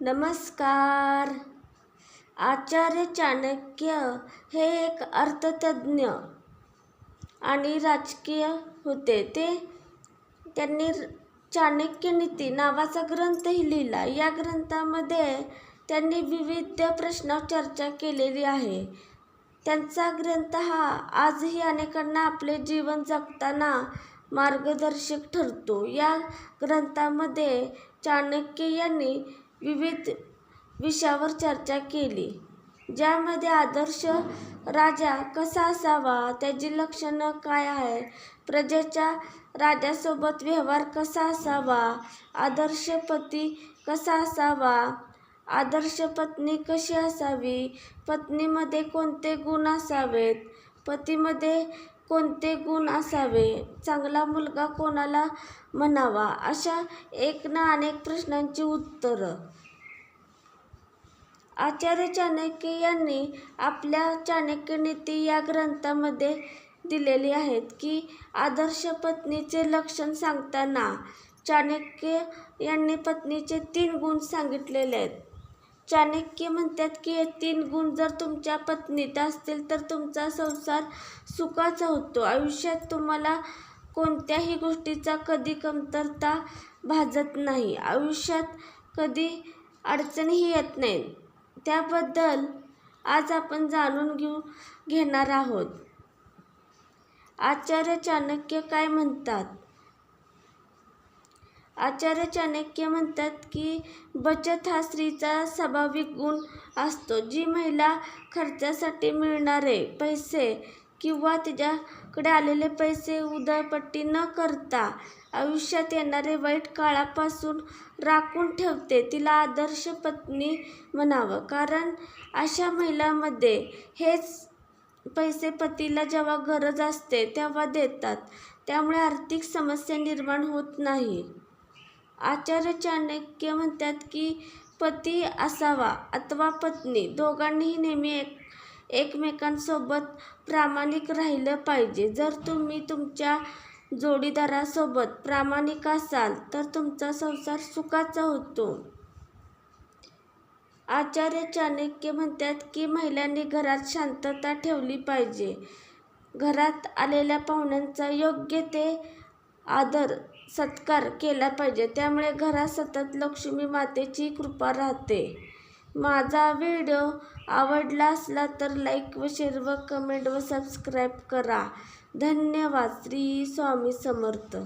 नमस्कार. आचार्य चाणक्य हे एक अर्थतज्ज्ञ आणि राजकीय होते. ते त्यांनी चाणक्य नीती नावाचा ग्रंथही लिहिला. या ग्रंथामध्ये त्यांनी विविध प्रश्नावर चर्चा केलेली आहे. त्यांचा ग्रंथ हा आजही अनेकांना आपले जीवन जगताना मार्गदर्शक ठरतो. या ग्रंथामध्ये चाणक्य यांनी विविध विषयावर चर्चा केली ज्यामध्ये आदर्श राजा कसा असावा त्याची लक्षणं काय आहे प्रजेच्या राजासोबत व्यवहार कसा असावा आदर्श पती कसा असावा आदर्श पत्नी कशी असावी पत्नीमध्ये कोणते गुण असावेत पतीमध्ये कोणते गुण असावे? चांगला मुलगा कोणाला म्हणावा? अशा एक ना अनेक प्रश्नांची उत्तरं. आचार्य चाणक्य यांनी आपल्या चाणक्य नीती या ग्रंथामध्ये दिलेली आहेत की आदर्श पत्नीचे लक्षण सांगताना चाणक्य यांनी पत्नीचे तीन गुण सांगितलेले आहेत. चाणक्य म्हणतात की हे तीन गुण जर तुमच्या पत्नीत असतील तर तुमचा संसार सुखाचा होतो. आयुष्यात तुम्हाला कोणत्याही गोष्टीचा कधी कमतरता भाजत नाही. आयुष्यात कधी अडचणीही येत नाही. त्याबद्दल आज आपण जाणून घेऊ घेणार आहोत. आचार्य चाणक्य काय म्हणतात? आचार्य चाणक्य म्हणतात की बचत हा स्त्रीचा स्वाभाविक गुण असतो. जी महिला खर्चासाठी मिळणारे पैसे किंवा तिच्याकडे आलेले पैसे उदळपट्टी न करता आयुष्यात येणारे वाईट काळापासून राखून ठेवते तिला आदर्श पत्नी म्हणावं. कारण अशा महिलामध्ये हेच पैसे पतीला जेव्हा गरज असते तेव्हा देतात. त्यामुळे आर्थिक समस्या निर्माण होत नाही. आचार्य चाणक्य म्हणतात की पती असावा अथवा पत्नी दोघांनीही नेहमी एक एकमेकांसोबत प्रामाणिक राहिलं पाहिजे. जर तुम्ही तुमच्या जोडीदारासोबत प्रामाणिक असाल तर तुमचा संसार सुखाचा होतो. आचार्य चाणक्य म्हणतात की महिलांनी घरात शांतता ठेवली पाहिजे. घरात आलेल्या पाहुण्यांचा योग्य ते आदर सत्कार केला पाहिजे. त्यामुळे घरात सतत लक्ष्मी मातेची कृपा राहते. माझा व्हिडिओ आवडला असला तर लाईक व शेअर व कमेंट व सबस्क्राईब करा. धन्यवाद. श्री स्वामी समर्थ.